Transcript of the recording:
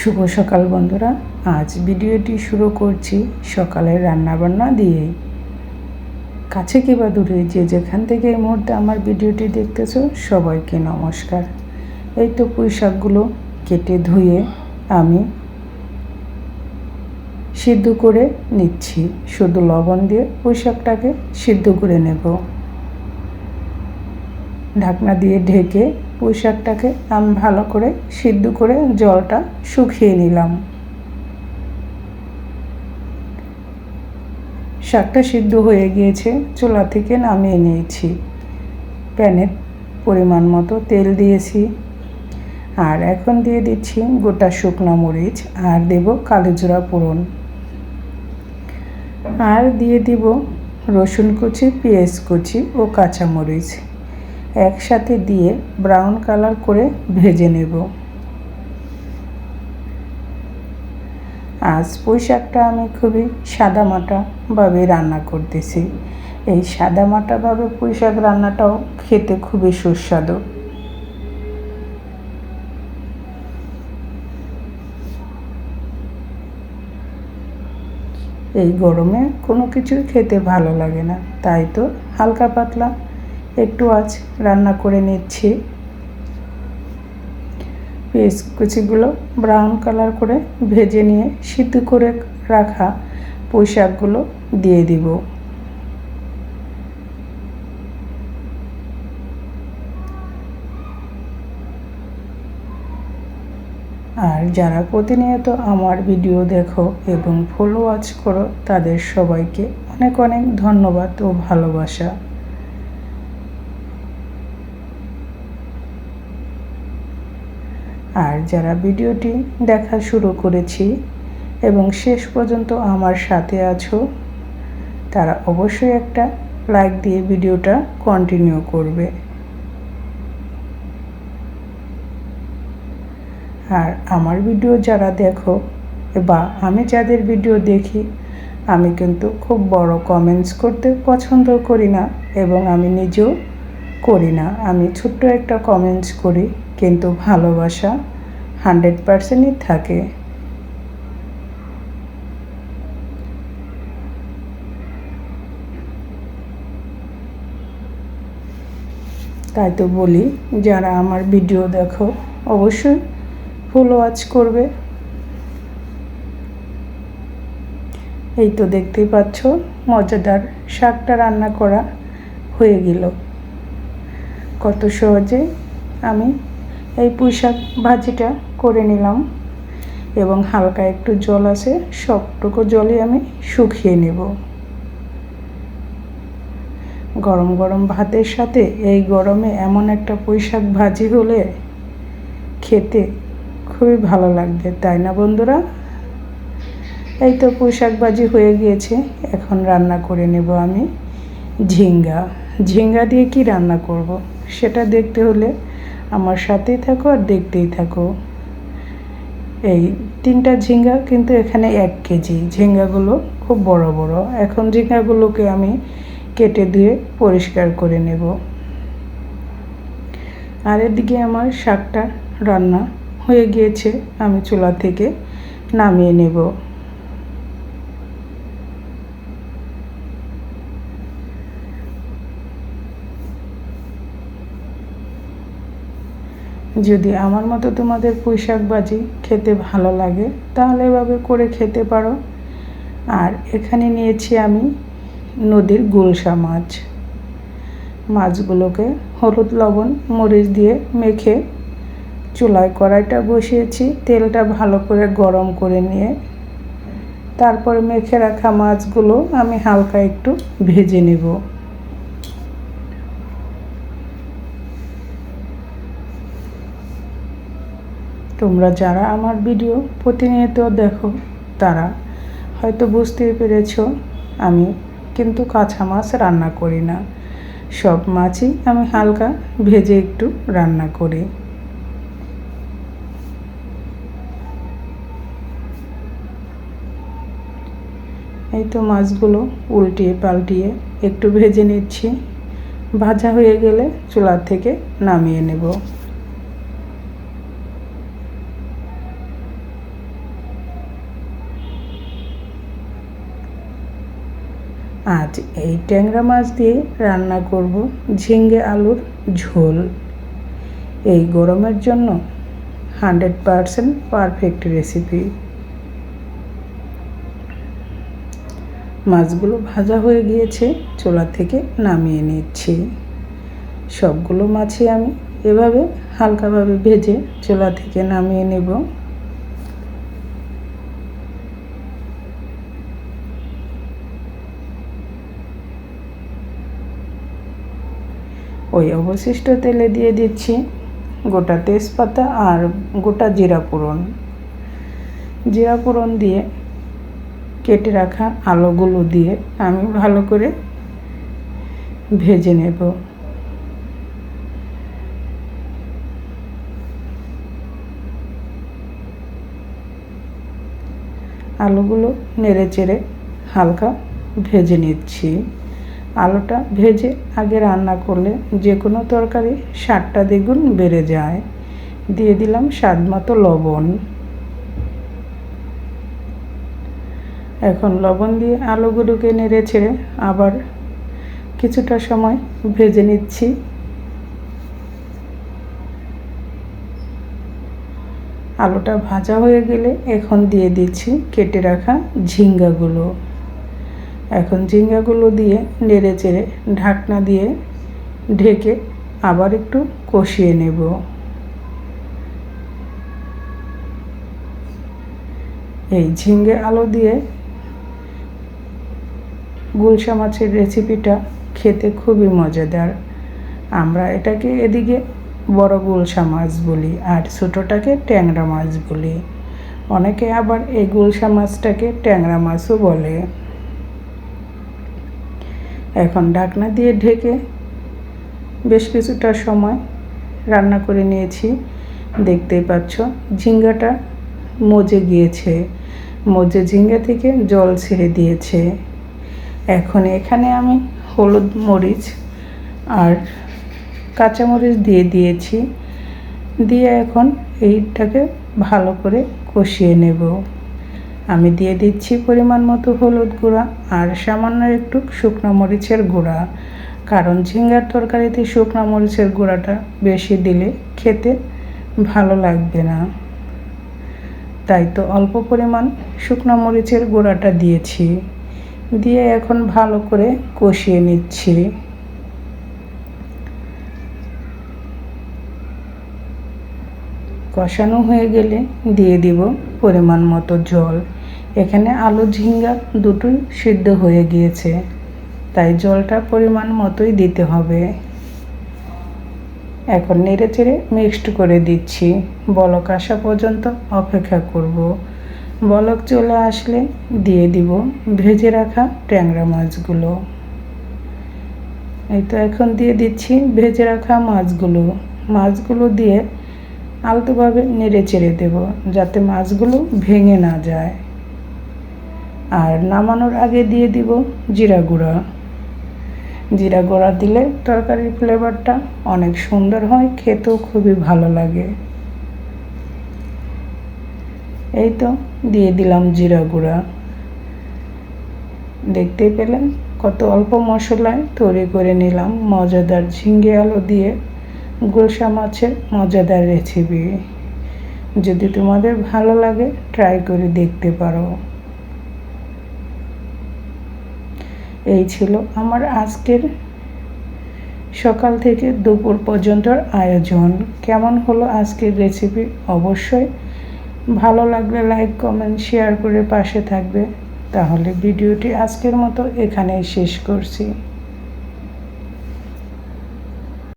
শুভ সকাল বন্ধুরা। আজ ভিডিওটি শুরু করছি সকালের রান্নাবান্না দিয়েই। কাছে কিংবা দূরে যে যেখান থেকে এই মুহূর্তে আমার ভিডিওটি দেখতেছো, সবাইকে নমস্কার। এই তো পুঁই শাকগুলো কেটে ধুয়ে আমি সিদ্ধ করে নিচ্ছি। শুধু লবণ দিয়ে পুঁই শাকটাকে সিদ্ধ করে নেব। ঢাকনা দিয়ে ঢেকে পুঁই শাকটাকে আমি ভালো করে সিদ্ধ করে জলটা শুকিয়ে নিলাম। শাকটা সিদ্ধ হয়ে গিয়েছে, চুলা থেকে নামিয়ে নিয়েছি। প্যানের পরিমাণ মতো তেল দিয়েছি। আর এখন দিয়ে দিচ্ছি গোটা শুকনো মরিচ আর দেব কালো জিরা ফোড়ন। আর দিয়ে দিব রসুন কুচি, পেঁয়াজ কুচি ও কাঁচামরিচ। একসাথে দিয়ে ব্রাউন কালার করে ভেজে নেব। আজ পুঁই শাকটা আমি খুবই সাদামাটাভাবে রান্না করতেছি। এই সাদামাটাভাবে পুঁই রান্নাটাও খেতে খুবই সুস্বাদু। এই গরমে কোনো কিছুই খেতে ভালো লাগে না, তাই তো হালকা পাতলা একটু আজ রান্না করে নিচ্ছি। পেঁয়াজ কুচিগুলো ব্রাউন কালার করে ভেজে নিয়ে সিদ্ধ করে রাখা পুঁই শাকগুলো দিয়ে দিব। আর যারা প্রতিনিয়ত আমার ভিডিও দেখো এবং ফলো ওয়াচ করো, তাদের সবাইকে অনেক অনেক ধন্যবাদ ও ভালোবাসা। আর যারা ভিডিওটি দেখা শুরু করেছি এবং শেষ পর্যন্ত আমার সাথে আছো, তারা অবশ্যই একটা লাইক দিয়ে ভিডিওটা কন্টিনিউ করবে। আর আমার ভিডিও যারা দেখো বা আমি যাদের ভিডিও দেখি, আমি কিন্তু খুব বড় কমেন্টস করতে পছন্দ করি না এবং আমি নিজেও করি না। আমি ছোট্ট একটা কমেন্টস করি, কিন্তু ভালোবাসা হান্ড্রেড পারসেন্টই থাকে। তাই তো বলি, যারা আমার ভিডিও দেখো, অবশ্যই ফুল ওয়াচ করবে। এই তো দেখতেই পাচ্ছ, মজাদার শাকটা রান্না করা হয়ে গেল। কত সহজে আমি এই পুঁই শাক ভাজিটা করে নিলাম এবং হালকা একটু জল আছে, সবটুকু জলে আমি শুকিয়ে নেব। গরম গরম ভাতের সাথে এই গরমে এমন একটা পুঁই শাক ভাজি হলে খেতে খুবই ভালো লাগবে, তাই না বন্ধুরা? এই তো পুঁই শাক ভাজি হয়ে গিয়েছে, এখন রান্না করে নেব আমি ঝিঙ্গা। ঝিঙ্গা দিয়ে কি রান্না করব? সেটা দেখতে হলে আমার সাথেই থাকো আর দেখতেই থাকো। এই তিনটা ঝিঙ্গা কিন্তু এখানে এক কেজি। ঝিঙ্গাগুলো খুব বড় বড়। এখন ঝিঙ্গাগুলোকে আমি কেটে দিয়ে পরিষ্কার করে নেব। আর এদিকে আমার শাকটা রান্না হয়ে গিয়েছে। আমি চুলা থেকে নামিয়ে নেব। যদি আমার মতো তোমাদের পুঁই শাক ভাজি খেতে ভালো লাগে, তাহলে এভাবে করে খেতে পারো। আর এখানে নিয়েছি আমি নদীর গুলশা মাছ। মাছগুলোকে হলুদ লবণ, মরিচ দিয়ে মেখে চুলায় কড়াইটা বসিয়েছি, তেলটা ভালো করে গরম করে নিয়ে। তারপরে মেখে রাখা মাছগুলো আমি হালকা একটু ভেজে নেব। তোমরা যারা আমার ভিডিও প্রতিনিয়ত দেখো, তারা হয়তো বুঝতেই পেরেছ, আমি কিন্তু কাঁচা মাছ রান্না করি না। সব মাছই আমি হালকা ভেজে একটু রান্না করি। এই তো মাছগুলো উল্টিয়ে পাল্টিয়ে একটু ভেজে নিচ্ছি। ভাজা হয়ে গেলে চুলার থেকে নামিয়ে নেব। আজ এই ট্যাংরা মাছ দিয়ে রান্না করব ঝিঙ্গে আলুর ঝোল। এই গরমের জন্য হান্ড্রেড পারসেন্ট পারফেক্ট রেসিপি। মাছগুলো ভাজা হয়ে গিয়েছে, চোলা থেকে নামিয়ে নিচ্ছি। সবগুলো মাছই আমি এভাবে হালকাভাবে ভেজে চোলা থেকে নামিয়ে নেব। ওই অবশিষ্ট তেলে দিয়ে দিচ্ছি গোটা তেজপাতা আর গোটা জিরা ফোড়ন। জিরা ফোড়ন দিয়ে কেটে রাখা আলুগুলো দিয়ে আমি ভালো করে ভেজে নেব। আলুগুলো নেড়ে চেড়ে হালকা ভেজে নিচ্ছি। আলুটা ভেজে আগে রান্না করলে যে কোনো তরকারি স্বাদটা দ্বিগুণ বেড়ে যায়। দিয়ে দিলাম স্বাদ মতো লবণ। এখন লবণ দিয়ে আলুগুলোকে নেড়ে ছেড়ে আবার কিছুটা সময় ভেজে নিচ্ছি। আলুটা ভাজা হয়ে গেলে এখন দিয়ে দিচ্ছি কেটে রাখা ঝিঙ্গাগুলো। এখন ঝিঙ্গাগুলো দিয়ে নেড়ে চেড়ে ঢাকনা দিয়ে ঢেকে আবার একটু কষিয়ে নেব। এই ঝিঙ্গে আলু দিয়ে গুলশা মাছের রেসিপিটা খেতে খুবই মজাদার। আমরা এটাকে এদিকে বড় গুলশা মাছ বলি আর ছোটোটাকে ট্যাংরা মাছ বলি। অনেকে আবার এই গুলশা মাছটাকে ট্যাংরা মাছও বলে। এখন ঢাকনা দিয়ে ঢেকে বেশ কিছুটা সময় রান্না করে নিয়েছি। দেখতেই পাচ্ছ, ঝিঙ্গাটা মজে গিয়েছে। মজে ঝিঙ্গা থেকে জল ছেড়ে দিয়েছে। এখন এখানে আমি হলুদ মরিচ আর কাঁচামরিচ দিয়ে দিয়েছি। দিয়ে এখন এইটাকে ভালো করে কষিয়ে নেব। আমি দিয়ে দিচ্ছি পরিমাণ মতো হলুদ গুঁড়া আর সামান্য একটু শুকনো মরিচের গুঁড়া। কারণ ঝিঙ্গার তরকারিতে শুকনো মরিচের গুঁড়াটা বেশি দিলে খেতে ভালো লাগবে না। তাই তো অল্প পরিমাণ শুকনো মরিচের গুঁড়াটা দিয়েছি। দিয়ে এখন ভালো করে কষিয়ে নিচ্ছি। কষানো হয়ে গেলে দিয়ে দিব পরিমাণ মতো জল। এখানে আলু, ঝিঙ্গা দুটোই সিদ্ধ হয়ে গিয়েছে। তাই জলটা পরিমাণ মতোই দিতে হবে। এখন নেড়ে চেড়ে মিক্সড করে দিচ্ছি। বলক আসা পর্যন্ত অপেক্ষা করব। বলক চলে আসলে দিয়ে দিব ভেজে রাখা ট্যাংরা মাছগুলো। এই তো এখন দিয়ে দিচ্ছি ভেজে রাখা মাছগুলো। মাছগুলো দিয়ে আলতোভাবে নেড়ে চেড়ে দেব যাতে মাছগুলো ভেঙে না যায়। আর নামানোর আগে দিয়ে দিব জিরা গুঁড়া। জিরা গুঁড়া দিলে তরকারির ফ্লেভারটা অনেক সুন্দর হয়, খেতেও খুবই ভালো লাগে। এই তো দিয়ে দিলাম জিরা গুঁড়া। দেখতেই পেলেন কত অল্প মশলায় তৈরি করে নিলাম মজাদার ঝিঙ্গে আলু দিয়ে গুলশা মাছের মজাদার রেসিপি যদি তোমাদের ভালো লাগে ট্রাই করে দেখতে পারো। এই ছিল আমার আজকের সকাল থেকে দুপুর পর্যন্তর আয়োজন। কেমন হলো আজকের রেসিপি অবশ্যই ভালো লাগলে লাইক কমেন্ট শেয়ার করে পাশে থাকবে। তাহলে ভিডিওটি আজকের মতো এখানেই শেষ করছি।